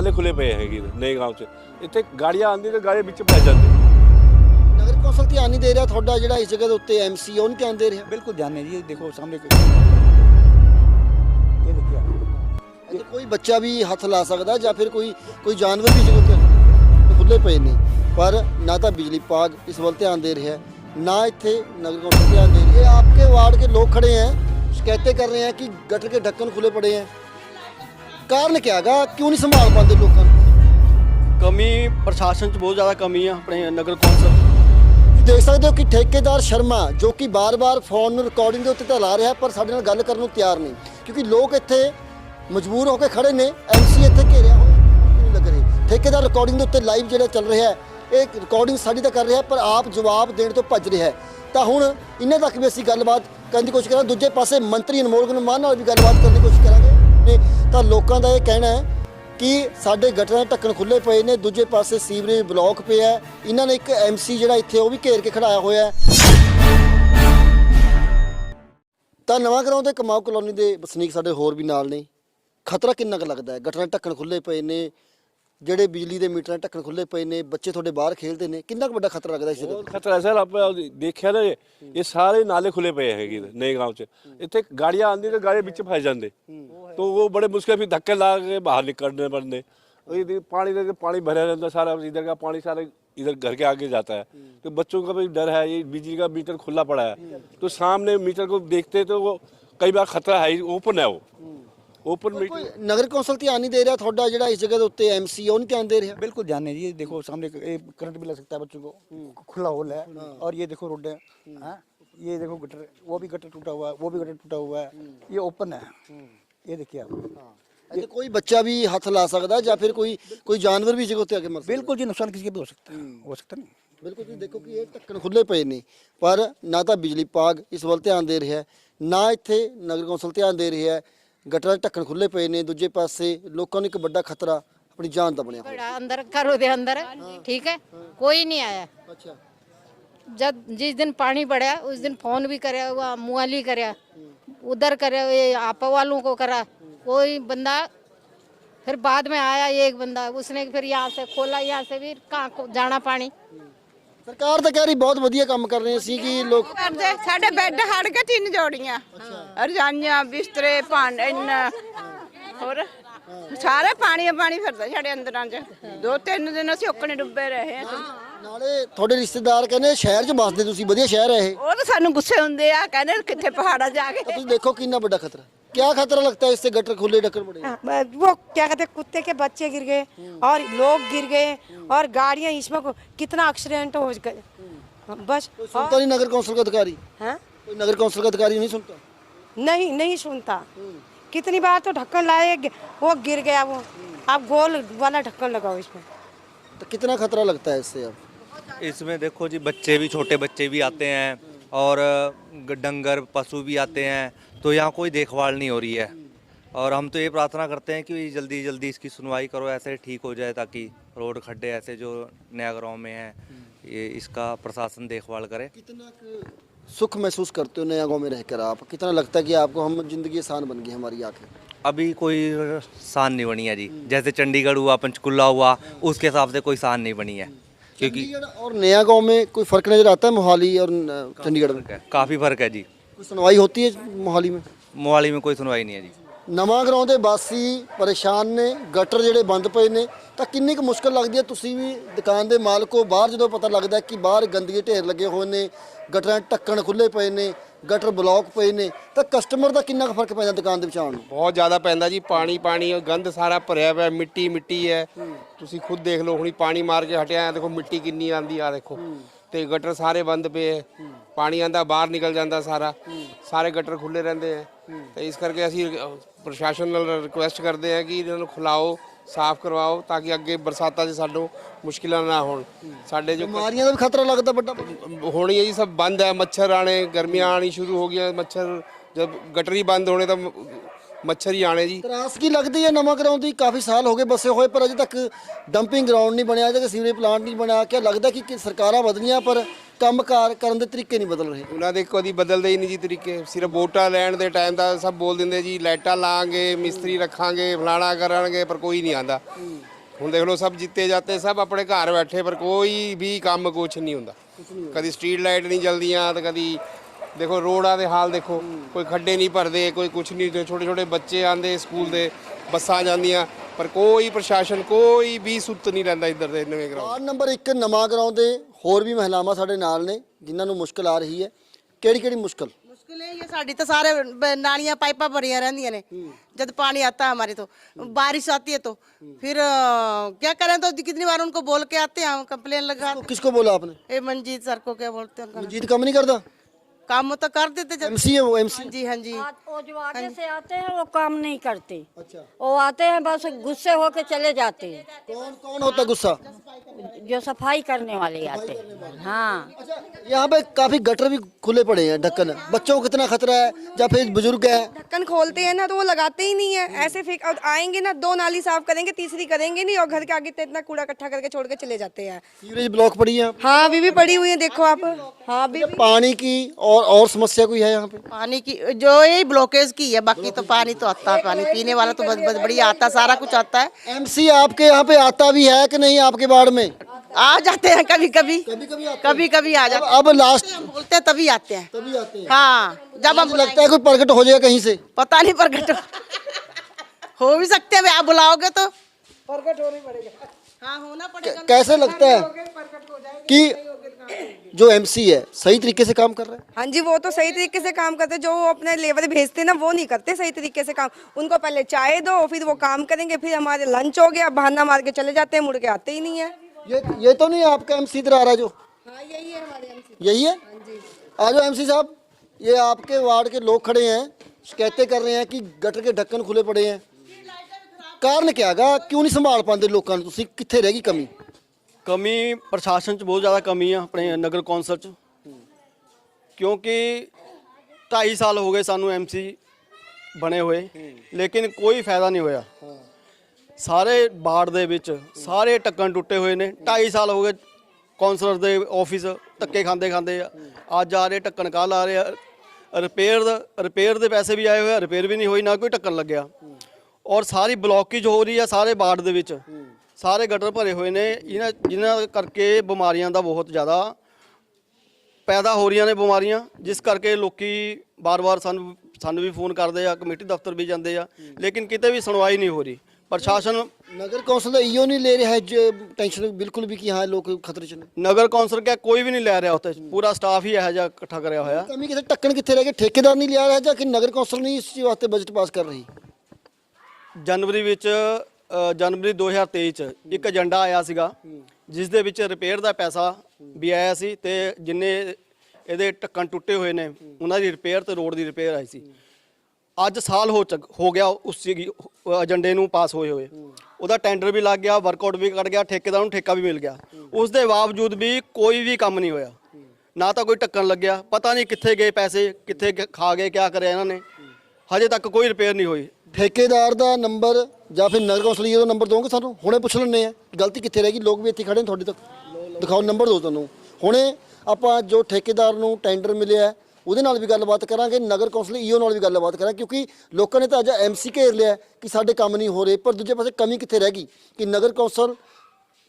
ਨਾਲੇ ਖੁੱਲੇ ਪਏ ਹੈਗੇ ਨਏ ਗਾਂਵ 'ਚ ਇੱਥੇ ਗਾੜੀਆਂ ਆਉਂਦੀਆਂ ਤੇ ਗਾੜੀ ਵਿੱਚ ਪੈ ਜਾਂਦੇ ਨਗਰ ਕੌਂਸਲ ਧਿਆਨ ਨਹੀਂ ਦੇ ਰਿਹਾ ਤੁਹਾਡਾ ਜਿਹੜਾ ਇਸ ਜਗ੍ਹਾ ਦੇ ਉੱਤੇ ਐਮਸੀ ਉਹ ਨਹੀਂ ਧਿਆਨ ਦੇ ਰਿਹਾ बिल्कुल ध्यान नहीं ये देखो सामने ये देखिए आप। ਇੱਥੇ ਕੋਈ ਬੱਚਾ ਵੀ ਹੱਥ ਲਾ ਸਕਦਾ ਜਾਂ ਫਿਰ ਕੋਈ ਕੋਈ ਜਾਨਵਰ ਵੀ ਜਗ੍ਹਾ ਤੇ ਖੁੱਲੇ ਪਏ ਨੇ ਪਰ ਨਾ ਤਾਂ ਬਿਜਲੀ ਵਿਭਾਗ ਇਸ ਵੱਲ ਧਿਆਨ ਦੇ ਰਿਹਾ ਹੈ ना ਇੱਥੇ नगर कौंसिल ध्यान दे रही है आपके वार्ड के लोग खड़े हैं शिकायतें कर रहे हैं कि गटर के ढक्कन खुले पड़े हैं ਕਾਰਨ ਕਿਆ ਹੈਗਾ? ਕਿਉਂ ਨਹੀਂ ਸੰਭਾਲ ਪਾਉਂਦੇ ਲੋਕਾਂ ਨੂੰ? ਕਮੀ ਪ੍ਰਸ਼ਾਸਨ 'ਚ ਬਹੁਤ ਜ਼ਿਆਦਾ ਕਮੀ ਆ ਆਪਣੇ ਨਗਰ ਕੌਂਸਲ। ਦੇਖ ਸਕਦੇ ਹੋ ਕਿ ਠੇਕੇਦਾਰ ਸ਼ਰਮਾ ਜੋ ਕਿ ਬਾਰ-ਬਾਰ ਫੋਨ ਨੂੰ ਰਿਕਾਰਡਿੰਗ ਦੇ ਉੱਤੇ ਤਾਂ ਲਾ ਰਿਹਾ ਪਰ ਸਾਡੇ ਨਾਲ ਗੱਲ ਕਰਨ ਨੂੰ ਤਿਆਰ ਨਹੀਂ। ਕਿਉਂਕਿ ਲੋਕ ਇੱਥੇ ਮਜਬੂਰ ਹੋ ਕੇ ਖੜੇ ਨੇ ਐਮਸੀ ਇੱਥੇ ਘੇਰਿਆ ਹੋਇਆ ਨਹੀਂ ਲੱਗ ਰਹੀ? ਠੇਕੇਦਾਰ ਰਿਕਾਰਡਿੰਗ ਦੇ ਉੱਤੇ ਲਾਈਵ ਜਿਹੜਾ ਚੱਲ ਰਿਹਾ ਹੈ ਇਹ ਰਿਕਾਰਡਿੰਗ ਸਾਡੀ ਤਾਂ ਕਰ ਰਿਹਾ ਪਰ ਆਪ ਜਵਾਬ ਦੇਣ ਤੋਂ ਭੱਜ ਰਿਹਾ ਹੈ। ਤਾਂ ਹੁਣ ਇਹਨਾਂ ਤੱਕ ਵੀ ਅਸੀਂ ਗੱਲਬਾਤ ਕਰਨ ਦੀ ਕੋਸ਼ਿਸ਼ ਕਰਾਂਗੇ। ਦੂਜੇ ਪਾਸੇ ਮੰਤਰੀ ਅਨਮੋਲ ਗੁਰੂ ਮਾਨ ਨਾਲ ਵੀ ਗੱਲਬਾਤ ਕਰਨ ਦੀ ਕੋਸ਼ਿਸ਼ ਕਰਾਂਗੇ। ਤਾਂ ਲੋਕਾਂ ਦਾ ਇਹ ਕਹਿਣਾ ਹੈ ਕਿ ਸਾਡੇ ਗਟਰਾਂ ਦੇ ਢੱਕਣ ਖੁੱਲੇ ਪਏ ਨੇ, ਦੂਜੇ ਪਾਸੇ ਸੀਵਰੇਜ ਬਲੌਕ ਪਿਆ ਹੈ। ਇਹਨਾਂ ਨੇ ਇੱਕ ਐਮਸੀ ਜਿਹੜਾ ਇੱਥੇ ਉਹ ਵੀ ਘੇਰ ਕੇ ਖੜਾਇਆ ਹੋਇਆ ਹੈ। ਤਾਂ ਨਵਾਂ ਗਰਾਉਂ ਦੇ ਕਮਾਓ ਕਲੋਨੀ ਦੇ ਵਸਨੀਕ ਸਾਡੇ ਹੋਰ ਵੀ ਨਾਲ ਨੇ। ਖਤਰਾ ਕਿੰਨਾ ਕੁ ਲੱਗਦਾ ਹੈ? ਗਟਰਾਂ ਦੇ ਢੱਕਣ ਖੁੱਲੇ ਪਏ ਨੇ ਜਿਹੜੇ ਬਿਜਲੀ ਦੇ ਮੀਟਰਾਂ ਦੇ ਢੱਕਣ ਖੁੱਲੇ ਪਏ ਨੇ ਬੱਚੇ ਤੁਹਾਡੇ ਬਾਹਰ ਖੇਡਦੇ ਨੇ ਕਿੰਨਾ ਕੁ ਵੱਡਾ ਖਤਰਾ ਲੱਗਦਾ ਇਸ ਜਗ੍ਹਾ ਬਹੁਤ ਖਤਰਾ ਹੈ ਸਰ ਆਪਾਂ ਦੇਖਿਆ ਨਾ ਇਹ ਇਹ ਸਾਰੇ ਨਾਲੇ ਖੁੱਲੇ ਪਏ ਹੈਗੇ ਨਏ ਗਾਂਵ 'ਚ ਇੱਥੇ ਗਾੜੀਆਂ ਆਉਂਦੀਆਂ ਤੇ ਗਾੜੀ ਵਿੱਚ ਫਸ ਜਾਂਦੇ तो वो बड़े मुश्किल फिर धक्के ला के बाहर निकलने पड़ने और ये पानी देखे पानी भरा रहता है सारा इधर का पानी सारा इधर घर के आगे जाता है तो बच्चों का भी डर है ये बिजली का मीटर खुला पड़ा है तो सामने मीटर को देखते तो वो कई बार खतरा है ओपन है वो ओपन ਕੋਈ मीटर ਨਗਰ ਕੌਂਸਲ ਧਿਆਨ ਨਹੀਂ ਦੇ ਰਿਹਾ ਤੁਹਾਡਾ ਜਿਹੜਾ ਇਸ ਜਗ੍ਹਾ ਦੇ ਉੱਤੇ ਐਮਸੀ ਉਹ ਨਹੀਂ ਧਿਆਨ ਦੇ ਰਿਹਾ बिल्कुल ध्यान नहीं ये देखो सामने ये करंट भी लग सकता है बच्चों को खुला होल है और ये देखो रोड है हाँ? ये देखो गटर वो भी गटर टूटा हुआ है वो भी गटर टूटा हुआ है ये ओपन है ये देखिए आप ਇੱਥੇ ਕੋਈ ਬੱਚਾ ਵੀ ਹੱਥ ਲਾ ਸਕਦਾ ਜਾਂ ਫਿਰ ਕੋਈ ਕੋਈ ਜਾਨਵਰ ਵੀ ਜਗ੍ਹਾ ਉੱਤੇ ਆ ਕੇ ਮਰ ਸਕਦਾ बिल्कुल जी नुकसान किसी का भी हो सकता है हो सकता नहीं ਬਿਲਕੁਲ ਤੁਸੀਂ ਦੇਖੋ ਕਿ ਇਹ ਢੱਕਣ ਖੁੱਲੇ ਪਏ ਨੇ ਪਰ ਨਾ ਤਾਂ ਬਿਜਲੀ ਵਿਭਾਗ ਇਸ ਵੱਲ ਧਿਆਨ ਦੇ ਰਿਹਾ ਹੈ ਨਾ ਇੱਥੇ ਨਗਰ ਕੌਂਸਲ ਧਿਆਨ ਦੇ ਰਿਹਾ ਹੈ ਗਟਰਾਂ ਦੇ ਢੱਕਣ ਖੁੱਲੇ ਪਏ ਨੇ ਦੂਜੇ ਪਾਸੇ ਲੋਕਾਂ ਨੂੰ ਇੱਕ ਵੱਡਾ ਖਤਰਾ ਆਪਣੀ ਜਾਨ ਦਾ ਬਣਿਆ ਹੋਇਆ बड़ा अंदर करो दे अंदर ठीक है कोई नहीं आया ਅੱਛਾ जब जिस दिन पानी बढ़ा उस दिन फोन भी करे हुआ मुआली करे उधर करे ये आपा वालों को करा कोई बंदा फिर बाद में आया एक बंदा उसने फिर यहाँ से खोला यहाँ से भी कहाँ को जाना पानी ਸਰਕਾਰ ਤਾਂ ਕਹਿ ਰਹੀ ਬਹੁਤ ਵਧੀਆ ਕੰਮ ਕਰ ਰਹੇ ਸੀ ਕਿ ਲੋਕ ਕਰਦੇ ਸਾਡੇ ਬੈੱਡ ਹੜ ਗਏ ਤਿੰਨ ਜੋੜੀਆਂ ਰਜਾਈਆਂ ਬਿਸਤਰੇ ਭਾਂਡੇ ਇੰਨਾ ਹੋਰ ਸਾਰੇ ਪਾਣੀ ਹੀ ਪਾਣੀ ਫਿਰਦਾ ਸਾਡੇ ਅੰਦਰਾਂ 'ਚ ਦੋ ਤਿੰਨ ਦਿਨ ਅਸੀਂ ਔਕਣੇ ਡੁੱਬੇ ਰਹੇ ਹਾਂ ਨਾਲੇ ਤੁਹਾਡੇ ਰਿਸ਼ਤੇਦਾਰ ਕਹਿੰਦੇ ਸ਼ਹਿਰ 'ਚ ਵੱਸਦੇ ਤੁਸੀਂ ਵਧੀਆ ਸ਼ਹਿਰ ਹੈ ਇਹ ਉਹ ਤਾਂ ਸਾਨੂੰ ਗੁੱਸੇ ਹੁੰਦੇ ਆ ਕਹਿੰਦੇ ਕਿੱਥੇ ਪਹਾੜਾਂ ਜਾ ਕੇ ਤਾਂ ਤੁਸੀਂ ਦੇਖੋ ਕਿੰਨਾ ਵੱਡਾ ਖਤਰਾ क्या खतरा लगता है इससे गटर खुले ढक्कन पड़े हाँ, वो क्या कहते हैं कुत्ते के बच्चे गिर गए और लोग गिर गए और गाड़ियां इसमें को- कितना एक्सीडेंट हो गए बस सुनता नहीं नगर कौंसिल का अधिकारी हाँ? कोई नगर कौंसिल का अधिकारी नहीं सुनता नहीं नहीं सुनता। कितनी बार तो ढक्कन लाए वो गिर गया वो। आप गोल वाला ढक्कन लगाओ इसमें। तो कितना खतरा लगता है इससे अब? इसमें देखो जी बच्चे भी छोटे बच्चे भी आते हैं और डंगर पशु भी आते हैं तो यहाँ कोई देखभाल नहीं हो रही है। और हम तो ये प्रार्थना करते हैं कि जल्दी जल्दी इसकी सुनवाई करो ऐसे ठीक हो जाए ताकि रोड खड्डे ऐसे जो नया गाँव में है ये इसका प्रशासन देखभाल करे। कितना सुख महसूस करते हो नया गाँव में रहकर आप? कितना लगता है कि आपको हम ज़िंदगी आसान बन गई हमारी आँखें? अभी कोई शान नहीं बनी है जी। जैसे चंडीगढ़ हुआ पंचकुला हुआ उसके हिसाब से कोई शान नहीं बनी है। क्योंकि और नया गाँव में कोई फ़र्क नज़र आता है मोहाली और चंडीगढ़ में? काफ़ी फ़र्क है जी। कोई सुनवाई होती है मोहाली में? मोहाली में कोई सुनवाई नहीं है जी। ਨਵਾਂ ਗਰਾਉਂ ਦੇ ਵਾਸੀ ਪਰੇਸ਼ਾਨ ਨੇ ਗਟਰ ਜਿਹੜੇ ਬੰਦ ਪਏ ਨੇ ਤਾਂ ਕਿੰਨੀ ਕੁ ਮੁਸ਼ਕਲ ਲੱਗਦੀ ਹੈ? ਤੁਸੀਂ ਵੀ ਦੁਕਾਨ ਦੇ ਮਾਲਕੋ ਬਾਹਰ ਜਦੋਂ ਪਤਾ ਲੱਗਦਾ ਕਿ ਬਾਹਰ ਗੰਦਗੀ ਢੇਰ ਲੱਗੇ ਹੋਏ ਨੇ ਗਟਰਾਂ ਦੇ ਢੱਕਣ ਖੁੱਲੇ ਪਏ ਨੇ ਗਟਰ ਬਲੌਕ ਪਏ ਨੇ ਤਾਂ ਕਸਟਮਰ ਦਾ ਕਿੰਨਾ ਕੁ ਫ਼ਰਕ ਪੈਂਦਾ ਦੁਕਾਨ ਦੇ ਵਿੱਚ ਆਉਣ ਨੂੰ? ਬਹੁਤ ਜ਼ਿਆਦਾ ਪੈਂਦਾ ਜੀ ਪਾਣੀ ਪਾਣੀ ਉਹ ਗੰਦ ਸਾਰਾ ਭਰਿਆ ਪਿਆ ਮਿੱਟੀ ਮਿੱਟੀ ਹੈ। ਤੁਸੀਂ ਖੁਦ ਦੇਖ ਲਓ ਹੁਣੀ ਪਾਣੀ ਮਾਰ ਕੇ ਹਟਿਆ ਹੈ, ਦੇਖੋ ਮਿੱਟੀ ਕਿੰਨੀ ਆਂਦੀ ਆ ਦੇਖੋ। ਤੇ ਗਟਰ ਸਾਰੇ ਬੰਦ ਪਏ ਹੈ। ਪਾਣੀ ਆਂਦਾ ਬਾਹਰ ਨਿਕਲ ਜਾਂਦਾ ਸਾਰਾ। ਸਾਰੇ ਗਟਰ ਖੁੱਲੇ ਰਹਿੰਦੇ ਆ ਤੇ ਇਸ ਕਰਕੇ ਅਸੀਂ ਪ੍ਰਸ਼ਾਸਨ ਨਾਲ ਰਿਕੁਐਸਟ ਕਰਦੇ ਆ ਕਿ ਇਹਨਾਂ ਨੂੰ ਖੁਲਾਓ ਸਾਫ਼ ਕਰਵਾਓ ਤਾਂ ਕਿ ਅੱਗੇ ਬਰਸਾਤਾਂ 'ਚ ਸਾਨੂੰ ਮੁਸ਼ਕਿਲਾਂ ਨਾ ਹੋਣ। ਸਾਡੇ ਜੋ ਬਿਮਾਰੀਆਂ ਦਾ ਵੀ ਖਤਰਾ ਲੱਗਦਾ ਵੱਡਾ। ਹੋਣੀ ਹੈ ਜੀ ਸਭ ਬੰਦ ਹੈ ਮੱਛਰ ਆਣੇ ਗਰਮੀਆਂ ਆਣੀ ਸ਼ੁਰੂ ਹੋ ਗਈਆਂ। ਮੱਛਰ ਜਦ ਗਟਰ ਹੀ ਬੰਦ ਹੋਣੇ ਤਾਂ ਮੱਛਰ ਹੀ ਆਣੇ ਜੀ। ਤਰਾਸ ਕੀ ਲੱਗਦੀ ਹੈ? ਨਵਾਂ ਗਰਾਉਂ ਦੀ ਕਾਫੀ ਸਾਲ ਹੋ ਗਏ ਬਸੇ ਹੋਏ ਪਰ ਅਜੇ ਤੱਕ ਡੰਪਿੰਗ ਗਰਾਊਂਡ ਨਹੀਂ ਬਣਿਆ ਅਜੇ ਤੱਕ ਸੀਵਰੇਜ ਪਲਾਂਟ ਨਹੀਂ ਬਣਿਆ। ਕਿਆ ਲੱਗਦਾ ਕਿ ਕਿ ਸਰਕਾਰਾਂ ਬਦਲੀਆਂ ਪਰ ਕੰਮਕਾਰ ਕਰਨ ਦੇ ਤਰੀਕੇ ਨਹੀਂ ਬਦਲ ਰਹੇ? ਉਹਨਾਂ ਦੇ ਕਦੀ ਬਦਲਦੇ ਹੀ ਨਹੀਂ ਜੀ ਤਰੀਕੇ। ਸਿਰਫ ਵੋਟਾਂ ਲੈਣ ਦੇ ਟਾਈਮ ਦਾ ਸਭ ਬੋਲ ਦਿੰਦੇ ਜੀ ਲਾਈਟਾਂ ਲਾਵਾਂਗੇ ਮਿਸਤਰੀ ਰੱਖਾਂਗੇ ਫਲਾਣਾ ਕਰਾਂਗੇ ਪਰ ਕੋਈ ਨਹੀਂ ਆਂਦਾ ਹੁਣ ਦੇਖ ਲਓ ਸਭ ਜਿੱਤੇ ਜਾਂਦੇ ਸਭ ਆਪਣੇ ਘਰ ਬੈਠੇ ਪਰ ਕੋਈ ਵੀ ਕੰਮ ਕੁਛ ਨਹੀਂ ਹੁੰਦਾ। ਕਦੀ ਸਟਰੀਟ ਲਾਈਟ ਨਹੀਂ ਜਲਦੀਆਂ ਤੇ ਕਦੀ ਦੇਖੋ ਰੋਡਾਂ ਦੇ ਹਾਲ ਦੇਖੋ ਕੋਈ ਖੱਡੇ ਨਹੀਂ ਭਰਦੇ ਕੋਈ ਕੁਛ ਨਹੀਂ ਛੋਟੇ ਛੋਟੇ ਬੱਚੇ ਆਂਦੇ ਸਕੂਲ ਦੇ ਬੱਸਾਂ ਜਾਂਦੀਆਂ ਪਰ ਕੋਈ ਪ੍ਰਸ਼ਾਸਨ ਕੋਈ ਵੀ ਸੁੱਤ ਨਹੀਂ ਰਹਿੰਦਾ ਇੱਧਰ ਦੇ ਨਵੇਂ ਗਰਾਊਂਡ ਵਾਰਡ ਨੰਬਰ 1 ਨਵਾਂ ਗਰਾਉਂ ਦੇ ਹੋਰ ਵੀ ਮਹਿਲਾਵਾਂ ਸਾਡੇ ਨਾਲ ਨੇ ਜਿਨ੍ਹਾਂ ਨੂੰ ਮੁਸ਼ਕਲ ਆ ਰਹੀ ਹੈ ਕਿਹੜੀ ਕਿਹੜੀ ਮੁਸ਼ਕਲ मुश्किल है ये साड़ी तो सारे ब- नालियां पाइपा भरिया रहती ने जब पानी आता है हमारे तो बारिश आती है तो फिर अ, क्या करें तो कितनी बार उनको बोल के आते हैं हम कंप्लेन लगा किसको बोला आपने ए मंजीत सर को क्या बोलते हैं उनका जीत काम नहीं करता काम तो कर देते जब एमसी है वो एमसी हाँ जी हाँ जी। वो जो आगे से आते हैं वो काम नहीं करते। अच्छा। वो आते हैं बस गुस्से होके चले जाते हैं। कौन कौन होता गुस्सा? जो सफ़ाई करने वाले आते हैं। हाँ। अच्छा यहाँ पे काफ़ी गटर भी खुले पड़े हैं ढक्कन। बच्चों को कितना खतरा है या फिर बुज़ुर्ग है? ढक्कन खोलते हैं ना तो वो लगाते ही नहीं है। ऐसे फेंक और आएँगे ना दो नाली साफ़ करेंगे तीसरी करेंगे नहीं और घर के आगे इतना कूड़ा इकट्ठा करके छोड़ के चले जाते हैं। सीवरेज ब्लॉक पड़ी है? हाँ अभी भी पड़ी हुई है देखो आप। हाँ अभी पानी की और और समस्या कोई है यहाँ पे? पानी की जो ये ब्लॉकेज की है बाकी तो पानी तो आता है पानी पीने वाला तो बस बस बढ़िया आता है सारा कुछ आता है। एमसी आपके यहाँ पे आता भी है कि नहीं आपके वार्ड में? आ जाते हैं कभी कभी। कभी कभी आते कभी कभी आ अब, जाते अब लास्ट हैं हम बोलते हैं तभी आते हैं। तभी आते हैं। हाँ जब हम लगता है कोई प्रकट हो जाएगा कहीं से। पता नहीं प्रकट हो भी सकते हैं आप बुलाओगे तो। प्रकट होना पड़ेगा। हाँ होना पड़ेगा कैसे लगता है कि जो एमसी है सही तरीके से काम कर रहा है? हाँ जी वो तो सही तरीके से काम करते जो वो अपने लेबर भेजते ना वो नहीं करते सही तरीके से काम। उनको पहले चाय दो फिर वो काम करेंगे फिर हमारे लंच हो गया बहाना मार के चले जाते हैं मुड़ के आते ही नहीं है। ये ये तो नहीं आपका एमसी इधर आ रहा है जो? हाँ यही है हमारे यही है? आ जाओ एमसी साहब ये आपके वार्ड के लोग खड़े हैं शिकायतें कर रहे हैं कि गटर के ढक्कन खुले पड़े हैं। ਕਾਰਨ ਕੀ ਹੈਗਾ? ਕਿਉਂ ਨਹੀਂ ਸੰਭਾਲ ਪਾਉਂਦੇ ਲੋਕਾਂ ਨੂੰ ਤੁਸੀਂ? ਕਿੱਥੇ ਰਹਿ ਗਈ ਕਮੀ? ਕਮੀ ਪ੍ਰਸ਼ਾਸਨ 'ਚ ਬਹੁਤ ਜ਼ਿਆਦਾ ਕਮੀ ਆ, ਆਪਣੇ ਨਗਰ ਕੌਂਸਲ 'ਚ। ਕਿਉਂਕਿ 2.5 ਸਾਲ ਹੋ ਗਏ ਸਾਨੂੰ ਐਮਸੀ ਬਣੇ ਹੋਏ, ਲੇਕਿਨ ਕੋਈ ਫਾਇਦਾ ਨਹੀਂ ਹੋਇਆ। ਸਾਰੇ ਬਾੜ ਦੇ ਵਿੱਚ ਸਾਰੇ ਟੱਕਣ ਟੁੱਟੇ ਹੋਏ ਨੇ। 2.5 ਸਾਲ ਹੋ ਗਏ ਕੌਂਸਲਰ ਦੇ ਆਫਿਸ ਧੱਕੇ ਖਾਂਦੇ ਖਾਂਦੇ ਆ। ਅੱਜ ਆ ਰਹੇ ਢੱਕਣ ਕੱਲ੍ਹ ਆ ਰਹੇ ਆ। ਰਿਪੇਅਰ ਰਿਪੇਅਰ ਦੇ ਪੈਸੇ ਵੀ ਆਏ ਹੋਏ ਰਿਪੇਅਰ ਵੀ ਨਹੀਂ ਹੋਈ, ਨਾ ਕੋਈ ਢੱਕਣ ਲੱਗਿਆ। ਔਰ ਸਾਰੀ ਬਲੌਕੇਜ ਹੋ ਰਹੀ ਆ ਸਾਰੇ ਬਾੜ ਦੇ ਵਿੱਚ। ਸਾਰੇ ਗਟਰ ਭਰੇ ਹੋਏ ਨੇ। ਇਹਨਾਂ ਜਿਨ੍ਹਾਂ ਕਰਕੇ ਬਿਮਾਰੀਆਂ ਦਾ ਬਹੁਤ ਜ਼ਿਆਦਾ ਪੈਦਾ ਹੋ ਰਹੀਆਂ ਨੇ ਬਿਮਾਰੀਆਂ ਜਿਸ ਕਰਕੇ ਲੋਕੀ ਬਾਰ-ਬਾਰ ਸਾਨੂੰ ਸਾਨੂੰ ਵੀ ਫੋਨ ਕਰਦੇ ਆ ਕਮੇਟੀ ਦਫ਼ਤਰ ਵੀ ਜਾਂਦੇ ਆ। ਲੇਕਿਨ ਕਿਤੇ ਵੀ ਸੁਣਵਾਈ ਨਹੀਂ ਹੋ ਰਹੀ। ਪ੍ਰਸ਼ਾਸਨ ਨਗਰ ਕੌਂਸਲ ਦਾ ਈਓ ਨਹੀਂ ਲੈ ਰਿਹਾ ਹੈ ਜੋ ਟੈਨਸ਼ਨ ਬਿਲਕੁਲ ਵੀ ਕਿ ਹਾਂ ਲੋਕ ਖਤਰੇ ਚ ਨੇ। ਨਗਰ ਕੌਂਸਲ ਕਿਆ ਕੋਈ ਵੀ ਨਹੀਂ ਲੈ ਰਿਹਾ ਉੱਥੇ। ਪੂਰਾ ਸਟਾਫ ਹੀ ਇਹੋ ਜਿਹਾ ਇਕੱਠਾ ਕਰਿਆ ਹੋਇਆ। ਕਮੀ ਕਿਤੇ ਟੱਕਣ ਕਿੱਥੇ ਰਹਿ ਗਏ ਠੇਕੇਦਾਰ ਨਹੀਂ ਲਿਆ ਰਿਹਾ ਜਾਂ ਕਿ ਨਗਰ ਕੌਂਸਲ ਨਹੀਂ ਇਸ ਵਾਸਤੇ ਬਜਟ ਪਾਸ ਕਰ ਰਹੀ? ਜਨਵਰੀ ਵਿੱਚ ਅ, ਜਨਵਰੀ 2023 ਚ ਇੱਕ ਏਜੰਡਾ ਆਇਆ ਸੀਗਾ ਜਿਸ ਦੇ ਵਿੱਚ ਰਿਪੇਅਰ ਦਾ ਪੈਸਾ ਵੀ ਆਇਆ ਸੀ ਤੇ ਜਿੰਨੇ ਇਹਦੇ ਢੱਕਣ ਟੁੱਟੇ ਹੋਏ ਨੇ ਉਹਨਾਂ ਦੀ ਰਿਪੇਅਰ ਤੇ ਰੋਡ ਦੀ ਰਿਪੇਅਰ ਆਈ ਸੀ। ਅੱਜ ਸਾਲ ਹੋ ਚੱਕ ਹੋ ਗਿਆ ਉਸ ਸੀਗੀ, ਏਜੰਡੇ ਨੂੰ ਪਾਸ ਹੋਏ ਹੋਏ। ਉਹਦਾ ਟੈਂਡਰ ਵੀ ਲੱਗ ਗਿਆ ਵਰਕਆਊਟ ਵੀ ਕੱਢ ਗਿਆ ਠੇਕੇਦਾਰ ਨੂੰ ਠੇਕਾ ਵੀ ਮਿਲ ਗਿਆ। ਉਸ ਦੇ ਬਾਵਜੂਦ ਵੀ ਕੋਈ ਵੀ ਕੰਮ ਨਹੀਂ ਹੋਇਆ। ਨਾ ਤਾਂ ਕੋਈ ਢੱਕਣ ਲੱਗਿਆ ਪਤਾ ਨਹੀਂ ਕਿੱਥੇ ਗਏ ਪੈਸੇ ਕਿੱਥੇ ਗ- ਖਾ ਗਏ ਕਿਆ ਕਰਿਆ ਇਹਨਾਂ ਨੇ। ਹਜੇ ਤੱਕ ਕੋਈ ਰਿਪੇਅਰ ਨਹੀਂ ਹੋਈ। ਠੇਕੇਦਾਰ ਦਾ ਨੰਬਰ ਜਾਂ ਫਿਰ ਨਗਰ ਕੌਂਸਲ ਈਓ ਦਾ ਨੰਬਰ ਦੋਗੇ ਸਾਨੂੰ? ਹੁਣੇ ਪੁੱਛ ਲੈਣੇ ਆ। ਗਲਤੀ ਕਿੱਥੇ ਰਹਿ ਗਈ? ਲੋਕ ਵੀ ਇੱਥੇ ਖੜੇ ਨੇ ਤੁਹਾਡੇ ਤੱਕ। ਦਿਖਾਓ, ਨੰਬਰ ਦਿਓ ਤੁਹਾਨੂੰ। ਹੁਣੇ ਆਪਾਂ ਜੋ ਠੇਕੇਦਾਰ ਨੂੰ ਟੈਂਡਰ ਮਿਲਿਆ ਉਹਦੇ ਨਾਲ ਵੀ ਗੱਲਬਾਤ ਕਰਾਂਗੇ। ਨਗਰ ਕੌਂਸਲ ਈਓ ਨਾਲ ਵੀ ਗੱਲਬਾਤ ਕਰਾਂਗੇ, ਕਿਉਂਕਿ ਲੋਕਾਂ ਨੇ ਤਾਂ ਅੱਜ ਐਮਸੀ ਘੇਰ ਲਿਆ ਕਿ ਸਾਡੇ ਕੰਮ ਨਹੀਂ ਹੋ ਰਹੇ। ਪਰ ਦੂਜੇ ਪਾਸੇ ਕਮੀ ਕਿੱਥੇ ਰਹਿ ਗਈ? ਕਿ ਨਗਰ ਕੌਂਸਲ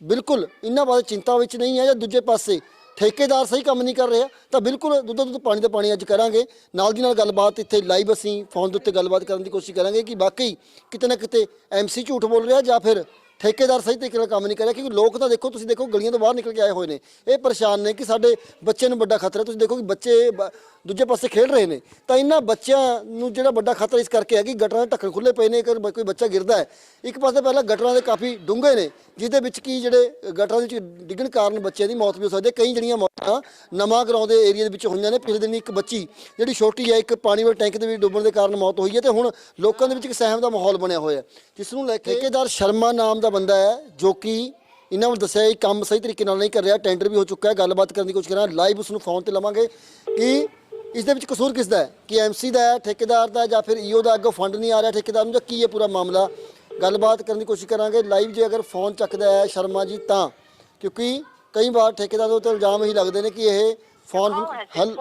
ਬਿਲਕੁਲ ਇਹਨਾਂ ਬਾਰੇ ਚਿੰਤਾ ਵਿੱਚ ਨਹੀਂ ਹੈ ਜਾਂ ਦੂਜੇ ਪਾਸੇ ਠੇਕੇਦਾਰ ਸਹੀ ਕੰਮ ਨਹੀਂ ਕਰ ਰਿਹਾ, ਤਾਂ ਬਿਲਕੁਲ ਦੁੱਧ ਦੁੱਧ, ਪਾਣੀ ਦਾ ਪਾਣੀ ਅੱਜ ਕਰਾਂਗੇ। ਨਾਲ ਦੀ ਨਾਲ ਗੱਲਬਾਤ ਇੱਥੇ ਲਾਈਵ ਅਸੀਂ ਫੋਨ ਦੇ ਉੱਤੇ ਗੱਲਬਾਤ ਕਰਨ ਦੀ ਕੋਸ਼ਿਸ਼ ਕਰਾਂਗੇ ਕਿ ਵਾਕਈ ਕਿਤੇ ਨਾ ਕਿਤੇ ਐਮਸੀ ਝੂਠ ਬੋਲ ਰਿਹਾ ਜਾਂ ਫਿਰ ਠੇਕੇਦਾਰ ਸਹੀ ਤਰੀਕੇ ਨਾਲ ਕੰਮ ਨਹੀਂ ਕਰ ਰਿਹਾ ਕਿਉਂਕਿ ਲੋਕ ਤਾਂ ਦੇਖੋ ਤੁਸੀਂ ਦੇਖੋ ਗਲੀਆਂ ਤੋਂ ਬਾਹਰ ਨਿਕਲ ਕੇ ਆਏ ਹੋਏ ਨੇ। ਇਹ ਪਰੇਸ਼ਾਨ ਨੇ ਕਿ ਸਾਡੇ ਬੱਚੇ ਨੂੰ ਵੱਡਾ ਖਤਰਾ ਤੁਸੀਂ ਦੇਖੋ ਕਿ ਬੱਚੇ ਬ- ਦੂਜੇ ਪਾਸੇ ਖੇਡ ਰਹੇ ਨੇ। ਤਾਂ ਇਹਨਾਂ ਬੱਚਿਆਂ ਨੂੰ ਜਿਹੜਾ ਵੱਡਾ ਖਤਰਾ ਇਸ ਕਰਕੇ ਹੈ ਕਿ ਗਟਰਾਂ ਦੇ ਢੱਕਣ ਖੁੱਲੇ ਪਏ ਨੇ ਅਗਰ ਬ- ਕੋਈ ਬੱਚਾ ਗਿਰਦਾ ਹੈ। ਇੱਕ ਪਾਸੇ ਪਹਿਲਾਂ ਗਟਰਾਂ ਦੇ ਕਾਫੀ ਡੂੰਘੇ ਨੇ ਜਿਹਦੇ ਵਿੱਚ ਕੀ ਜਿਹੜੇ ਗਟਰਾਂ ਦੇ ਵਿੱਚ ਡਿੱਗਣ ਕਾਰਨ ਬੱਚਿਆਂ ਦੀ ਮੌਤ ਵੀ ਹੋ ਸਕਦੀ ਹੈ। ਕਈ ਜਿਹੜੀਆਂ ਮੌਤਾਂ ਨਵਾਂ ਗਰਾਉਂ ਦੇ ਏਰੀਆ ਦੇ ਵਿੱਚ ਹੋਈਆਂ ਨੇ। ਪਿਛਲੇ ਦਿਨ ਇੱਕ ਬੱਚੀ ਜਿਹੜੀ ਛੋਟੀ ਹੈ ਇੱਕ ਪਾਣੀ ਵਾਲੇ ਟੈਂਕ ਦੇ ਵਿੱਚ ਡੁੱਬਣ ਦੇ ਕਾਰਨ ਮੌਤ ਹੋਈ ਹੈ ਤੇ ਹੁਣ ਲੋਕਾਂ ਦੇ ਵਿੱਚ ਇੱਕ ਸਹਿਮ ਦਾ ਮਾਹੌਲ ਬਣਿਆ ਹੋਇਆ ਹੈ। ਜਿਸ ਨੂੰ ਲੈ ਕੇ ਠੇਕੇਦਾਰ ਸ਼ਰਮਾ ਨਾਮ ਦਾ ਬੰਦਾ ਹੈ ਜੋ ਕਿ ਇਹਨਾਂ ਨੂੰ ਦੱਸਿਆ ਇਹ ਕੰਮ ਸਹੀ ਤਰੀਕੇ ਨਾਲ ਨਹੀਂ ਕਰ ਰਿਹਾ ਟੈਂਡਰ ਵੀ ਹੋ ਚੁੱਕਾ ਹੈ ਗੱਲਬਾਤ ਕਰਨ ਦੀ ਕੋਸ਼ਿਸ਼ ਕਰਾਂ ਲਾਈਵ ਉਸ ਨੂੰ ਫੋਨ ਤੇ ਲਵਾਂਗੇ ਕਿ ਇਸ ਦੇ ਵਿੱਚ ਕਸੂਰ ਕਿਸ ਦਾ ਹੈ? ਕਿ ਐਮਸੀ ਦਾ ਹੈ ਠੇਕੇਦਾਰ ਦਾ ਜਾਂ ਫਿਰ ਈਓ ਦਾ ਅੱਗੋਂ ਫੰਡ ਨਹੀਂ ਆ ਰਿਹਾ ਠੇਕੇਦਾਰ ਨੂੰ ਜਾਂ ਕੀ ਹੈ ਪੂਰਾ ਮਾਮਲਾ? ਗੱਲਬਾਤ ਕਰਨ ਦੀ ਕੋਸ਼ਿਸ਼ ਕਰਾਂਗੇ। ਲਾਈਵ ਜੇ ਅਗਰ ਫੋਨ ਚੱਕਦਾ ਹੈ ਸ਼ਰਮਾ ਜੀ ਤਾਂ ਕਿਉਂਕਿ ਕਈ ਵਾਰ ਠੇਕੇਦਾਰ ਦੇ ਉੱਤੇ ਇਲਜ਼ਾਮ ਹੀ ਲੱਗਦੇ ਨੇ ਕਿ ਇਹ ਫੋਨ ਹਲ.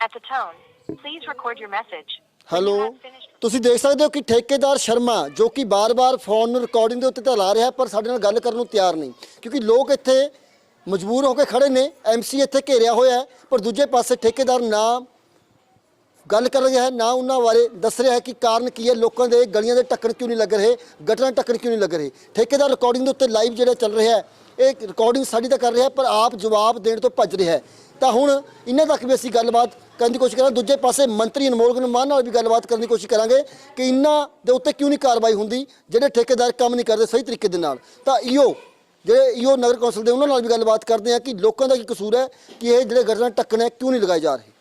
At the tone, please record your message. Hello, ਤੁਸੀਂ ਦੇਖ ਸਕਦੇ ਹੋ ਕਿ ਠੇਕੇਦਾਰ ਸ਼ਰਮਾ, ਜੋ ਕਿ ਬਾਰ-ਬਾਰ ਫੋਨ ਨੂੰ ਰਿਕਾਰਡਿੰਗ ਦੇ ਉੱਤੇ ਤਾਂ ਲਾ ਰਿਹਾ, ਪਰ ਸਾਡੇ ਨਾਲ ਗੱਲ ਕਰਨ ਨੂੰ ਤਿਆਰ ਨਹੀਂ। ਕਿਉਂਕਿ ਲੋਕ ਇੱਥੇ ਮਜਬੂਰ ਹੋ ਕੇ ਖੜੇ ਨੇ ਐਮਸੀ ਇੱਥੇ ਘੇਰਿਆ ਹੋਇਆ ਹੈ, ਪਰ ਦੂਜੇ ਪਾਸੇ ਠੇਕੇਦਾਰ ਨਾ ਗੱਲ ਕਰ ਰਿਹਾ ਹੈ, ਨਾ ਉਹਨਾਂ ਬਾਰੇ ਦੱਸ ਰਿਹਾ ਹੈ ਕਿ ਕਾਰਨ ਕੀ ਹੈ, ਲੋਕਾਂ ਦੇ ਗਲੀਆਂ ਦੇ ਟੱਕਣ ਕਿਉਂ ਨਹੀਂ ਲੱਗ ਰਹੇ, ਗਟਰਾਂ ਟੱਕਣ ਕਿਉਂ ਨਹੀਂ ਲੱਗ ਰਹੇ। ਠੇਕੇਦਾਰ ਰਿਕਾਰਡਿੰਗ ਦੇ ਉੱਤੇ ਲਾਈਵ ਜਿਹੜਾ ਚੱਲ ਰਿਹਾ ਹੈ, ਇਹ ਰਿਕਾਰਡਿੰਗ ਸਾਡੀ ਤਾਂ ਕਰ ਰਿਹਾ ਪਰ ਆਪ ਜਵਾਬ ਦੇਣ ਤੋਂ ਭੱਜ ਰਿਹਾ ਹੈ। ਤਾਂ ਹੁਣ ਇਹਨਾਂ ਤੱਕ ਵੀ ਅਸੀਂ ਗੱਲਬਾਤ ਕਰਨ ਦੀ ਕੋਸ਼ਿਸ਼ ਕਰਾਂਗੇ। ਦੂਜੇ ਪਾਸੇ ਮੰਤਰੀ ਅਨਮੋਲ ਗਨਮਾਨ ਨਾਲ ਵੀ ਗੱਲਬਾਤ ਕਰਨ ਦੀ ਕੋਸ਼ਿਸ਼ ਕਰਾਂਗੇ ਕਿ ਇਹਨਾਂ ਦੇ ਉੱਤੇ ਕਿਉਂ ਨਹੀਂ ਕਾਰਵਾਈ ਹੁੰਦੀ, ਜਿਹੜੇ ਠੇਕੇਦਾਰ ਕੰਮ ਨਹੀਂ ਕਰਦੇ ਸਹੀ ਤਰੀਕੇ ਦੇ ਨਾਲ। ਤਾਂ ਈਓ, ਜਿਹੜੇ ਈਓ ਨਗਰ ਕੌਂਸਲ ਦੇ ਉਹਨਾਂ ਨਾਲ ਵੀ ਗੱਲਬਾਤ ਕਰਦੇ ਆ ਕਿ ਲੋਕਾਂ ਦਾ ਕੀ ਕਸੂਰ ਹੈ ਕਿ ਇਹ ਜਿਹੜੇ ਗਟਰਾਂ ਟੱਕਣ ਕਿਉਂ ਨਹੀਂ ਲਗਾਏ ਜਾ ਰਹੇ।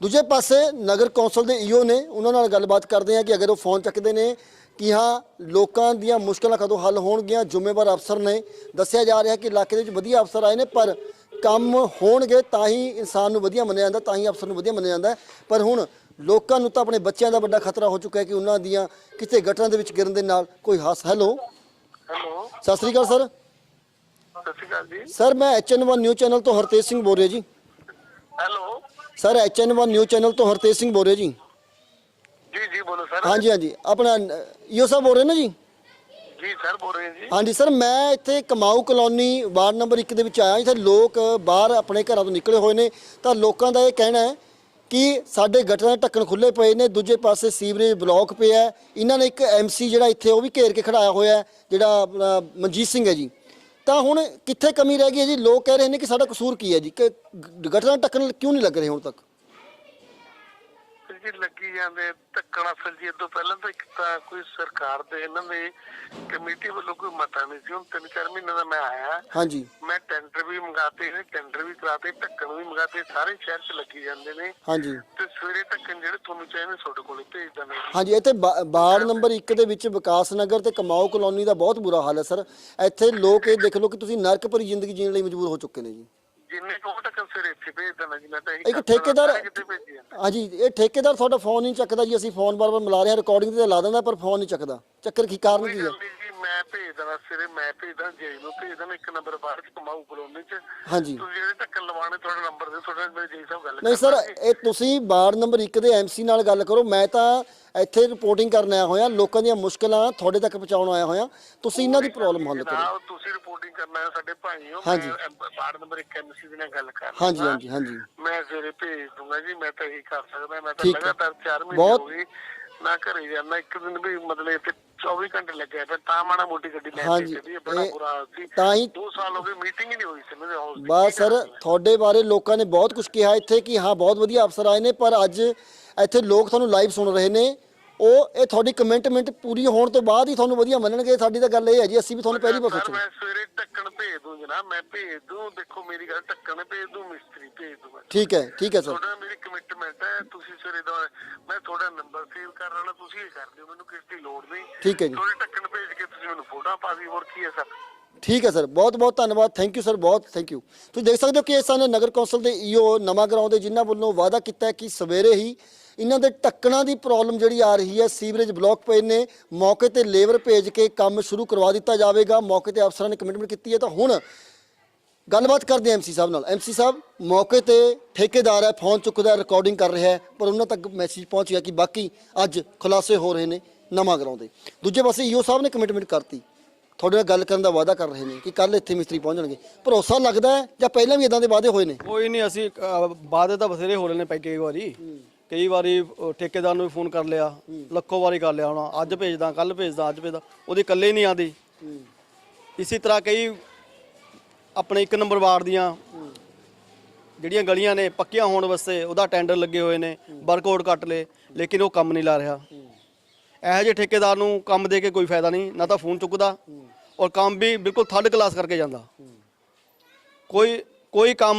ਦੂਜੇ ਪਾਸੇ ਨਗਰ ਕੌਂਸਲ ਦੇ ਈਓ ਨੇ ਉਹਨਾਂ ਨਾਲ ਗੱਲਬਾਤ ਕਰਦੇ ਆ ਕਿ ਅਗਰ ਉਹ ਫੋਨ ਚੱਕਦੇ ਨੇ ਕਿ ਹਾਂ, ਲੋਕਾਂ ਦੀਆਂ ਮੁਸ਼ਕਲਾਂ ਕਦੋਂ ਹੱਲ ਹੋਣਗੀਆਂ, ਜ਼ਿੰਮੇਵਾਰ ਅਫਸਰ ਨੇ। ਦੱਸਿਆ ਜਾ ਰਿਹਾ ਕਿ ਇਲਾਕੇ ਦੇ ਵਿੱਚ ਵਧੀਆ ਅਫਸਰ ਆਏ ਨੇ, ਪਰ ਕੰਮ ਹੋਣਗੇ ਤਾਂ ਹੀ ਇਨਸਾਨ ਨੂੰ ਵਧੀਆ ਮੰਨਿਆ ਜਾਂਦਾ ਤਾਂ ਹੀ ਅਫਸਰ ਨੂੰ ਵਧੀਆ ਮੰਨਿਆ ਜਾਂਦਾ। ਪਰ ਹੁਣ ਲੋਕਾਂ ਨੂੰ ਤਾਂ ਆਪਣੇ ਬੱਚਿਆਂ ਦਾ ਵੱਡਾ ਖਤਰਾ ਹੋ ਚੁੱਕਾ ਹੈ ਕਿ ਉਹਨਾਂ ਦੀਆਂ ਕਿਤੇ ਗਟਰਾਂ ਦੇ ਵਿੱਚ ਗਿਰਨ ਦੇ ਨਾਲ ਕੋਈ ਹਾਸ ਹੈਲੋ। ਹੈਲੋ। ਸਤਿ ਸ੍ਰੀ ਅਕਾਲ ਸਰ। ਸਤਿ ਸ਼੍ਰੀ ਅਕਾਲ ਜੀ। ਸਰ ਮੈਂ ਐਚਐਨ1 ਨਿਊਜ਼ ਚੈਨਲ ਤੋਂ ਹਰਤੇਜ ਸਿੰਘ ਬੋਲ ਰਿਹਾ ਜੀ। Hello. Sir HN one news channel ਤੋਂ ਹਰਤੇਜ ਸਿੰਘ ਬੋਲ ਰਿਹਾ ਜੀ। ਜੀ ਜੀ ਬੋਲੋ ਸਰ। ਹਾਂਜੀ ਹਾਂਜੀ। ਆਪਣਾ ਈਓ ਸਾਹਿਬ ਬੋਲ ਰਹੇ ਨਾ ਜੀ? ਜੀ, ਸਰ, ਬੋਲ ਰਹੇ ਜੀ। ਹਾਂਜੀ, ਸਰ, ਮੈਂ ਇੱਥੇ ਕਮਾਊ ਕਲੋਨੀ ਵਾਰਡ ਨੰਬਰ 1 ਦੇ ਵਿੱਚ ਆਇਆ। ਇੱਥੇ ਲੋਕ ਬਾਹਰ ਆਪਣੇ ਘਰਾਂ ਤੋਂ ਨਿਕਲੇ ਹੋਏ ਨੇ। ਤਾਂ ਲੋਕਾਂ ਦਾ ਇਹ ਕਹਿਣਾ ਹੈ ਕਿ ਸਾਡੇ ਗਟਰਾਂ ਦੇ ਢੱਕਣ ਖੁੱਲੇ ਪਏ ਨੇ। ਦੂਜੇ ਪਾਸੇ ਸੀਵਰੇਜ ਬਲੌਕ ਪਿਆ ਹੈ। ਇਹਨਾਂ ਨੇ ਇੱਕ ਐਮਸੀ ਜਿਹੜਾ ਇੱਥੇ, ਉਹ ਵੀ ਘੇਰ ਕੇ ਖੜਾਇਆ ਹੋਇਆ ਹੈ, ਜਿਹੜਾ ਆਪਣਾ ਮਨਜੀਤ ਸਿੰਘ ਹੈ ਜੀ। ਤਾਂ ਹੁਣ ਕਿੱਥੇ ਕਮੀ ਰਹਿ ਗਈ ਹੈ ਜੀ? ਲੋਕ ਕਹਿ ਰਹੇ ਨੇ ਕਿ ਸਾਡਾ ਕਸੂਰ ਕੀ ਹੈ ਜੀ? ਕਿ ਗ- ਗਟਰਾਂ ਦੇ ਢੱਕਣ ਕਿਉਂ ਨਹੀਂ ਲੱਗ ਰਹੇ ਹੁਣ ਤੱਕ? ਜੀ ਲੱਗੀ ਜਾਂਦੇ ਧੱਕਣਾ ਫਿਰ ਜੀ ਤੋਂ ਪਹਿਲਾਂ ਤਾਂ ਇੱਕ ਤਾਂ ਕੋਈ ਸਰਕਾਰ ਦੇ ਇਹਨਾਂ ਦੇ ਕਮੇਟੀ ਵੱਲੋਂ ਕੋਈ ਮਤਾ ਨਹੀਂ ਸੀ ਹੁਣ ਤਿੰਨ ਚਾਰ ਮਹੀਨੇ ਦਾ ਮੈਂ ਆਇਆ। ਹਾਂਜੀ। ਮੈਂ ਟੈਂਡਰ ਵੀ ਮੰਗਾਤੇ ਨੇ ਟੈਂਡਰ ਵੀ ਕਰਾਤੇ ਢੱਕਣ ਵੀ ਮੰਗਾਤੇ ਸਾਰੇ ਸ਼ਹਿਰ 'ਚ ਲੱਗੀ ਜਾਂਦੇ ਨੇ। ਹਾਂਜੀ। ਤੇ ਸਵੇਰੇ ਢੱਕਣ ਜਿਹੜੇ ਤੁਹਾਨੂੰ ਚਾਹੀਦੇ ਤੁਹਾਡੇ ਕੋਲ ਭੇਜ ਦਿੰਦੇ। ਹਾਂਜੀ ਇੱਥੇ ਬਾ- ਵਾਰਡ ਨੰਬਰ 1 ਦੇ ਵਿੱਚ ਵਿਕਾਸ ਨਗਰ ਤੇ ਕਮਾਓ ਕਲੋਨੀ ਦਾ ਬਹੁਤ ਬੁਰਾ ਹਾਲ ਹੈ ਸਰ। ਇੱਥੇ ਲੋਕ ਇਹ ਦੇਖ ਲਓ ਕਿ ਤੁਸੀਂ ਨਰਕ ਭਰੀ ਜ਼ਿੰਦਗੀ ਜੀਣ ਲਈ ਮਜਬੂਰ ਹੋ ਚੁੱਕੇ ਨੇ ਜੀ। ਜਿੰਨੇ ਕੋ ਢੱਕਣ ਸਵੇਰੇ ਇੱਥੇ ਭੇਜ ਦਿੰਦਾ ਜੀ ਮੈਂ ਤਾਂ ਇਹੀ ਇੱਕ ਠੇਕੇਦਾਰ ਸਾਰੇ ਕਿਤੇ ਭੇਜੀ ਹਾਂਜੀ ਇਹ ਠੇਕੇਦਾਰ ਤੁਹਾਡਾ ਫੋਨ ਨਹੀਂ ਚੱਕਦਾ ਜੀ ਅਸੀਂ ਫੋਨ ਬਾਰ-ਬਾਰ ਮਿਲਾ ਰਹੇ ਹਾਂ ਰਿਕਾਰਡਿੰਗ ਤੇ ਲਾ ਦਿੰਦਾ ਪਰ ਫੋਨ ਨਹੀਂ ਚੱਕਦਾ। ਚੱਕਰ ਕੀ ਕਾਰਨ ਕੀ ਹੈ? ਮੈਂ ਭੇਜ ਦੇਣਾ ਸਵੇਰੇ ਮੈਂ ਭੇਜਦਾ ਜੇ ਨੂੰ ਭੇਜ ਦੇਣਾ ਇੱਕ ਨੰਬਰ ਬਾਹਰ ਚ ਕਮਾਊ ਕਲੋਨੀ ਚ ਹਾਂਜੀ ਤੁਸੀਂ ਜਿਹੜੇ ਢੱਕਣ ਲਵਾਣੇ ਤੁਹਾਡਾ ਨੰਬਰ ਦੇ ਤੁਹਾਡਾ ਮੇਰੇ ਜੀ ਸਾਹਿਬ ਗੱਲ ਨਹੀਂ ਸਰ। ਇਹ ਤੁਸੀਂ ਵਾਰਡ ਨੰਬਰ 1 ਦੇ ਐਮਸੀ ਨਾਲ ਗੱਲ ਕਰੋ ਮੈਂ ਤਾਂ ਇੱਥੇ ਰਿਪੋਰਟਿੰਗ ਕਰਨ ਆਇਆ ਹੋਇਆ ਲੋਕਾਂ ਦੀਆਂ ਮੁਸ਼ਕਲਾਂ ਤੁਹਾਡੇ ਤੱਕ ਪਹੁੰਚਾਉਣ ਆਇਆ ਹੋਇਆ ਤੁਸੀਂ ਇਹਨਾਂ ਦੀ ਪ੍ਰੋਬਲਮ ਹੱਲ ਕਰੋ ਤੁਸੀਂ ਰਿਪੋਰਟਿੰਗ ਕਰਨਾ ਹੈ ਸਾਡੇ ਭਾਈ ਹੋ ਹਾਂਜੀ। ਮੈਂ ਵਾਰਡ ਨੰਬਰ 1 ਐਮਸੀ ਦੇ ਨਾਲ ਗੱਲ ਕਰ ਹਾਂਜੀ। ਹਾਂਜੀ ਹਾਂਜੀ ਮੈਂ ਸਵੇਰੇ ਭੇਜ ਦੂੰਗਾ ਜੀ ਮੈਂ ਤਾਂ ਇਹੀ ਕਰ ਸਕਦਾ ਮੈਂ ਤਾਂ। ਲਗਾਤਾਰ 4 ਮਹੀਨੇ ਹੋ ਗਏ ਨਾ ਘਰੇ ਜਾਂਦਾ ਇੱਕ ਦਿਨ ਵੀ ਮਤਲਬ ਇੱਥੇ 24 ਘੰਟੇ ਲੱਗਿਆ ਫਿਰ ਤਾਂ ਮਾੜਾ ਮੋਟੀ ਗੱਡੀ ਲੈ ਹਾਂਜੀ, ਕੇ ਚੱਲੀ ਬੜਾ ਇਹ- ਬੁਰਾ ਹਾਲ ਸੀ। ਤਾਂ ਹੀ 2 ਸਾਲ ਹੋ ਗਏ ਮੀਟਿੰਗ ਹੀ ਨਹੀਂ ਹੋਈ ਸੀ ਮੇਰੇ ਹਾਊਸ ਬਸ ਸਰ ਤੁਹਾਡੇ ਬਾਰੇ ਲੋਕਾਂ ਨੇ ਬਹੁਤ ਕੁਝ ਕਿਹਾ ਇੱਥੇ ਕਿ ਹਾਂ ਬਹੁਤ ਵਧੀਆ ਅਫਸਰ ਆਏ ਨੇ ਪਰ ਅੱਜ ਇੱਥੇ ਲੋਕ ਤੁਹਾਨੂੰ ਲਾਈਵ ਸੁਣ ਰਹੇ ਨੇ। ਉਹ ਇਹ ਤੁਹਾਡੀ ਕਮੈਂਟਮੈਂਟ ਪੂਰੀ ਹੋਣ ਤੋਂ ਬਾਅਦ ਹੀ ਤੁਹਾਨੂੰ ਵਧੀਆ ਮੰਨਣਗੇ। ਸਾਡੀ ਤਾਂ ਗੱਲ ਇਹ ਹੈ ਜੀ ਅਸੀਂ ਵੀ ਤੁਹਾਨੂੰ ਪਹਿਲੀ ਵਾਰ ਸਰ ਮੈਂ ਸਵੇਰੇ ਢੱਕਣ ਭੇਜ ਦੂੰ ਜਨਾਬ ਮੈਂ ਭੇਜ ਦੂੰ। ਦੇਖੋ ਮੇਰੀ ਗੱਲ ਢੱਕਣ ਭੇਜ ਦੂੰ ਮਿਸਤਰੀ ਭੇਜ ਦੂੰਗਾ ਠੀਕ ਹੈ ਠੀਕ ਹੈ ਸਰ। ਤੁਹਾਡਾ ਮੇਰੀ ਕਮਿਟਮੈਂਟ ਹੈ ਤੁਸੀਂ ਸਵੇਰੇ ਦਾ ਮੈਂ ਤੁਹਾਡਾ ਨੰਬਰ ਸੇਵ ਕਰ ਲੈਣਾ ਤੁਸੀਂ ਇਹ ਕਰ ਦਿਓ ਮੈਨੂੰ ਕਿਸੇ ਦੀ ਲੋੜ ਨਹੀਂ। ਠੀਕ ਹੈ ਜੀ। ਥੋੜੇ ਢੱਕਣ ਭੇਜ ਕੇ ਤੁਸੀਂ ਮੈਨੂੰ ਫੋਟੋ ਪਾ ਦਿਓ ਹੋਰ ਕੀ ਹੈ ਸਰ? ਠੀਕ ਹੈ ਸਰ ਬਹੁਤ ਬਹੁਤ ਧੰਨਵਾਦ। ਥੈਂਕ ਯੂ ਸਰ ਬਹੁਤ ਥੈਂਕ ਯੂ ਤੁਸੀਂ ਦੇਖ ਸਕਦੇ ਹੋ ਕਿ ਇਹ ਸਨ ਨਗਰ ਕੌਂਸਲ ਦੇ ਈਓ ਨਵਾਂ ਗਰਾਉਂ ਦੇ ਜਿਨ੍ਹਾਂ ਵੱਲੋਂ ਵਾਅਦਾ ਕੀਤਾ ਹੈ ਕਿ ਸਵੇਰੇ ਹੀ ਇਹਨਾਂ ਦੇ ਟੱਕਣਾ ਦੀ ਪ੍ਰੋਬਲਮ ਜਿਹੜੀ ਆ ਰਹੀ ਹੈ ਸੀਵਰੇਜ ਬਲੌਕ ਪਏ ਨੇ ਮੌਕੇ ਤੇ ਲੇਬਰ ਭੇਜ ਕੇ ਕੰਮ ਸ਼ੁਰੂ ਕਰਵਾ ਦਿੱਤਾ ਜਾਵੇਗਾ ਮੌਕੇ ਤੇ ਅਫਸਰਾਂ ਨੇ ਕਮਿਟਮੈਂਟ ਕੀਤੀ ਹੈ ਤਾਂ ਹੁਣ ਗੱਲਬਾਤ ਕਰਦੇ ਐਮਸੀ ਸਾਹਿਬ ਨਾਲ। ਐਮਸੀ ਸਾਹਿਬ ਮੌਕੇ ਤੇ ਠੇਕੇਦਾਰ ਹੈ ਫੋਨ ਚੁੱਕਦਾ ਰਿਕਾਰਡਿੰਗ ਕਰ ਰਿਹਾ ਹੈ ਪਰ ਉਹਨਾਂ ਤੱਕ ਮੈਸੇਜ ਪਹੁੰਚ ਗਿਆ ਕਿ ਬਾਕੀ ਅੱਜ ਖੁਲਾਸੇ ਹੋ ਰਹੇ ਨੇ ਨਵਾਂ ਗਰਾਉਂ ਦੇ ਦੂਜੇ ਪਾਸੇ ਈਓ ਸਾਹਿਬ ਨੇ ਕਮਿਟਮੈਂਟ ਕਰਤੀ। ਤੁਹਾਡੇ ਨਾਲ ਗੱਲ ਕਰਨ ਦਾ ਵਾਅਦਾ ਕਰ ਰਹੇ ਨੇ ਕਿ ਕੱਲ ਇੱਥੇ ਮਿਸਤਰੀ ਪਹੁੰਚਣਗੇ ਭਰੋਸਾ ਲੱਗਦਾ ਹੈ ਜਾਂ ਪਹਿਲਾਂ ਵੀ ਇਦਾਂ ਦੇ ਵਾਅਦੇ ਹੋਏ ਨੇ? ਕੋਈ ਨਹੀਂ ਅਸੀਂ ਅਹ, ਵਾਅਦੇ ਤਾਂ ਬਥੇਰੇ ਹੋ ਰਹੇ ਨੇ ਪੈ ਕਈ ਵਾਰੀ। ਕਈ ਵਾਰੀ ਠੇਕੇਦਾਰ ਨੂੰ ਵੀ ਫੋਨ ਕਰ ਲਿਆ ਲੱਖੋ ਵਾਰੀ ਕਰ ਲਿਆ ਹੁਣ ਅੱਜ ਭੇਜਦਾ ਕੱਲ ਭੇਜਦਾ ਅੱਜ ਭੇਜਦਾ ਉਹਦੀ ਇਕੱਲੇ ਨਹੀਂ ਆਉਂਦੀ। ਇਸੇ ਤਰ੍ਹਾਂ ਕਈ ਆਪਣੇ ਇੱਕ ਨੰਬਰ ਵਾਰਡ ਦੀਆਂ ਜਿਹੜੀਆਂ ਗਲੀਆਂ ਨੇ ਪੱਕੀਆਂ ਹੋਣ ਵਾਸਤੇ ਉਹਦਾ ਟੈਂਡਰ ਲੱਗੇ ਹੋਏ ਨੇ ਵਰਕਆਊਟ ਕੱਟ ਲੇ ਲੇਕਿਨ ਉਹ ਕੰਮ ਨਹੀਂ ਲਾ ਰਿਹਾ। ਇਹੋ ਜਿਹੇ ਠੇਕੇਦਾਰ ਨੂੰ ਕੰਮ ਦੇ ਕੇ ਕੋਈ ਫਾਇਦਾ ਨਹੀਂ ਨਾ ਤਾਂ ਫੋਨ ਚੁੱਕਦਾ ਔਰ ਕੰਮ ਵੀ ਬਿਲਕੁਲ ਥਰਡ ਕਲਾਸ ਕਰਕੇ ਜਾਂਦਾ। ਕੋਈ ਕੋਈ ਕੰਮ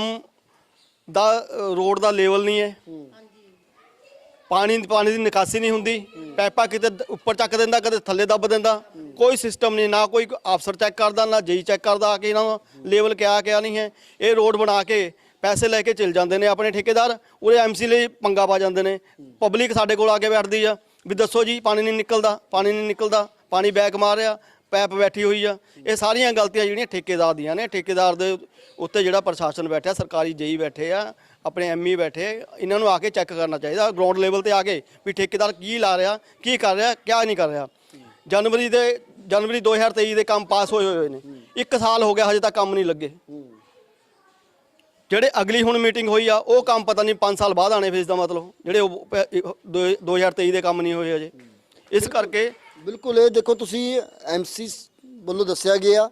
ਦਾ ਅ, ਰੋਡ ਦਾ ਲੈਵਲ ਨਹੀਂ ਹੈ। ਪਾਣੀ ਪਾਣੀ ਦੀ ਨਿਕਾਸੀ ਨਹੀਂ ਹੁੰਦੀ ਪੈਪਾ ਕਿਤੇ ਉੱਪਰ ਚੱਕ ਦਿੰਦਾ ਕਦੇ ਥੱਲੇ ਦੱਬ ਦਿੰਦਾ। ਕੋਈ ਸਿਸਟਮ ਨਹੀਂ ਨਾ ਕੋਈ ਅਫਸਰ ਚੈੱਕ ਕਰਦਾ ਨਾ ਜਈ ਚੈੱਕ ਕਰਦਾ ਆ ਕੇ ਇਹਨਾਂ ਦਾ ਲੈਵਲ ਕਿਆ ਕਿਆ ਨਹੀਂ ਹੈ। ਇਹ ਰੋਡ ਬਣਾ ਕੇ ਪੈਸੇ ਲੈ ਕੇ ਚਲ ਜਾਂਦੇ ਨੇ ਆਪਣੇ ਠੇਕੇਦਾਰ ਉਹਦੇ ਐਮਸੀ ਲਈ ਪੰਗਾ ਪਾ ਜਾਂਦੇ ਨੇ। ਪਬਲਿਕ ਸਾਡੇ ਕੋਲ ਆ ਕੇ ਬੈਠਦੀ ਆ ਵੀ ਦੱਸੋ ਜੀ ਪਾਣੀ ਨਹੀਂ ਨਿਕਲਦਾ ਪਾਣੀ ਨਹੀਂ ਨਿਕਲਦਾ ਪਾਣੀ ਬੈਕ ਮਾਰ ਰਿਹਾ ਪੈਪ ਬੈਠੀ ਹੋਈ ਆ। ਇਹ ਸਾਰੀਆਂ ਗਲਤੀਆਂ ਜਿਹੜੀਆਂ ਠੇਕੇਦਾਰ ਦੀਆਂ ਨੇ ਠੇਕੇਦਾਰ ਦੇ ਉੱਤੇ ਜਿਹੜਾ ਪ੍ਰਸ਼ਾਸਨ ਬੈਠਾ ਸਰਕਾਰੀ ਜੇਈ ਬੈਠੇ ਆ ਆਪਣੇ ਐਮਈ ਬੈਠੇ ਇਹਨਾਂ ਨੂੰ ਆ ਕੇ ਚੈੱਕ ਕਰਨਾ ਚਾਹੀਦਾ ਗਰਾਊਂਡ ਲੈਵਲ ਤੇ ਆ ਕੇ ਵੀ ਠੇਕੇਦਾਰ ਕੀ ਲਾ ਰਿਹਾ ਕੀ ਕਰ ਰਿਹਾ ਕਿਆ ਨਹੀਂ ਕਰ ਰਿਹਾ। ਜਨਵਰੀ ਦੇ ਜਨਵਰੀ 2023 ਦੇ ਕੰਮ ਪਾਸ ਹੋਏ ਹੋਏ ਨੇ। ਇੱਕ ਸਾਲ ਹੋ ਗਿਆ ਹਜੇ ਤੱਕ ਕੰਮ ਨਹੀਂ ਲੱਗੇ। ਜਿਹੜੇ ਅਗਲੀ ਹੁਣ ਮੀਟਿੰਗ ਹੋਈ ਆ ਉਹ ਕੰਮ ਪਤਾ ਨਹੀਂ 5 ਸਾਲ ਬਾਅਦ ਆਣੇ ਫਿਰ ਇਸ ਦਾ ਮਤਲਬ। ਜਿਹੜੇ ਉਹ ਪ- ਇਹ ਦੋ- 2023 ਦੇ ਕੰਮ ਨਹੀਂ ਹੋਏ ਅਜੇ ਇਸ ਕਰਕੇ ਬਿਲਕੁਲ ਇਹ ਦੇਖੋ ਤੁਸੀਂ ਐਮਸੀ ਵੱਲੋਂ ਦੱਸਿਆ ਗਿਆ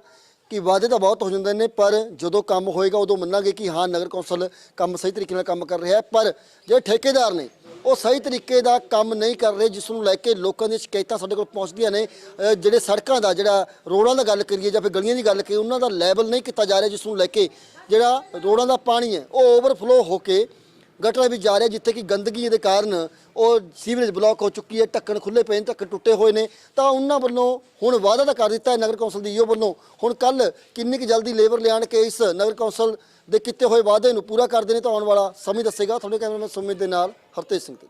ਕਿ ਵਾਅਦੇ ਤਾਂ ਬਹੁਤ ਹੋ ਜਾਂਦੇ ਨੇ, ਪਰ ਜਦੋਂ ਕੰਮ ਹੋਏਗਾ ਉਦੋਂ ਮੰਨਾਂਗੇ ਕਿ ਹਾਂ, ਨਗਰ ਕੌਂਸਲ ਕੰਮ ਸਹੀ ਤਰੀਕੇ ਨਾਲ ਕੰਮ ਕਰ ਰਿਹਾ ਹੈ, ਪਰ ਜਿਹੜੇ ਠੇਕੇਦਾਰ ਨੇ, ਉਹ ਸਹੀ ਤਰੀਕੇ ਦਾ ਕੰਮ ਨਹੀਂ ਕਰ ਰਹੇ, ਜਿਸ ਨੂੰ ਲੈ ਕੇ ਲੋਕਾਂ ਦੀਆਂ ਸ਼ਿਕਾਇਤਾਂ ਸਾਡੇ ਕੋਲ ਪਹੁੰਚਦੀਆਂ ਨੇ। ਜਿਹੜੇ ਸੜਕਾਂ ਦਾ, ਜਿਹੜਾ ਰੋਡਾਂ ਦਾ ਗੱਲ ਕਰੀਏ ਜਾਂ ਫਿਰ ਗਲੀਆਂ ਦੀ ਗੱਲ ਕਰੀਏ, ਉਹਨਾਂ ਦਾ ਲੈਵਲ ਨਹੀਂ ਕੀਤਾ ਜਾ ਰਿਹਾ, ਜਿਸ ਨੂੰ ਲੈ ਕੇ ਜਿਹੜਾ ਰੋਡਾਂ ਦਾ ਪਾਣੀ ਹੈ, ਉਹ ਓਵਰਫਲੋ ਹੋ ਕੇ ਗਟਰਾਂ ਵੀ ਜਾ ਰਿਹਾ ਜਿੱਥੇ ਕਿ ਗੰਦਗੀ ਦੇ ਕਾਰਨ ਉਹ ਸੀਵਰੇਜ ਬਲਾਕ ਹੋ ਚੁੱਕੀ ਹੈ, ਢੱਕਣ ਖੁੱਲੇ ਪਏ ਨੇ, ਢੱਕਣ ਟੁੱਟੇ ਹੋਏ ਨੇ। ਤਾਂ ਉਹਨਾਂ ਵੱਲੋਂ ਹੁਣ ਵਾਅਦਾ ਤਾਂ ਕਰ ਦਿੱਤਾ ਹੈ ਨਗਰ ਕੌਂਸਲ ਦੀ ਈਓ ਵੱਲੋਂ ਹੁਣ ਕੱਲ ਕਿੰਨੀ ਕੁ ਜਲਦੀ ਲੇਬਰ ਲਿਆਣ ਕੇ ਇਸ ਨਗਰ ਕੌਂਸਲ ਦੇ ਕੀਤੇ ਹੋਏ ਵਾਅਦੇ ਨੂੰ ਪੂਰਾ ਕਰਦੇ ਨੇ ਤਾਂ ਆਉਣ ਵਾਲਾ ਸਮੇਂ ਦੱਸੇਗਾ। ਤੁਹਾਡੇ ਕੈਮਰਾਮੈਨ ਸੁਮਿਤ ਦੇ ਨਾਲ ਹਰਤੇਜ ਸਿੰਘ ਤੇ।